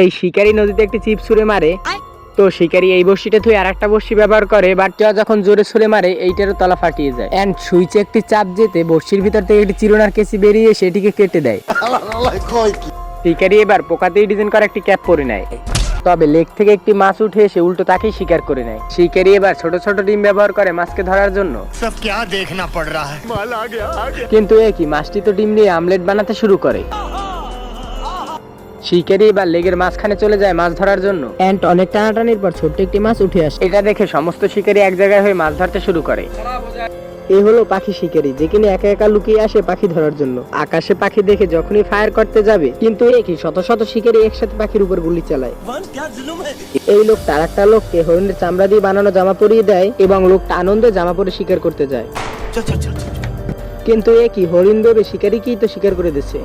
এই শিকারী নদীতে একটি চিপ ছুঁড়ে মারে। তো শিকারী এই বড়শিটা থুই আর একটা বড়শি ব্যবহার করে বাট যখন জোরে ছুঁড়ে মারে এইটারও তলা ফাটিয়ে যায়। অ্যান্ড সুইচে একটি চাপ যেতে বড়শির ভিতর থেকে একটি চিরুনার কেসি বেরিয়ে সেটিকে কেটে দেয়। শিকারী এবার পোকাতেই ডিজাইন করা একটি ক্যাপ পরে নেয়। তবে লেক থেকে একটি মাছ উঠে এসে উল্টো তাকেই শিকার করে নেয়। শিকারি এবার ছোট ছোট ডিম ব্যবহার করে মাছকে ধরার জন্য। কিন্তু এ কি মাছটি তো ডিম নিয়ে আমলেট বানাতে শুরু করে। শিকারি বা লেগের মাঝখানে চলে যায় মাছ ধরার জন্য। এন্ড অনেক টানাটানির পর ছোট্ট একটি মাছ উঠে আসে। এটা দেখে সমস্ত শিকারি এক জায়গায় হয়ে মাছ ধরতে শুরু করে। এ হলো পাখি শিকারি যে কিনা একা একা লুকিয়ে আসে পাখি ধরার জন্য। আকাশে পাখি দেখে যখনই ফায়ার করতে যাবে কিন্তু এ কি শত শত শিকারি একসাথে পাখির উপর গুলি চালায়। এই লোকটা আর একটা লোককে হরিণের চামড়া দিয়ে বানানো জামা পরিয়ে দেয় এবং লোকটা আনন্দে জামা পরে শিকার করতে যায়। কিন্তু এ কি হরিণ দেবে শিকারি কি তো শিকার করে দিচ্ছে।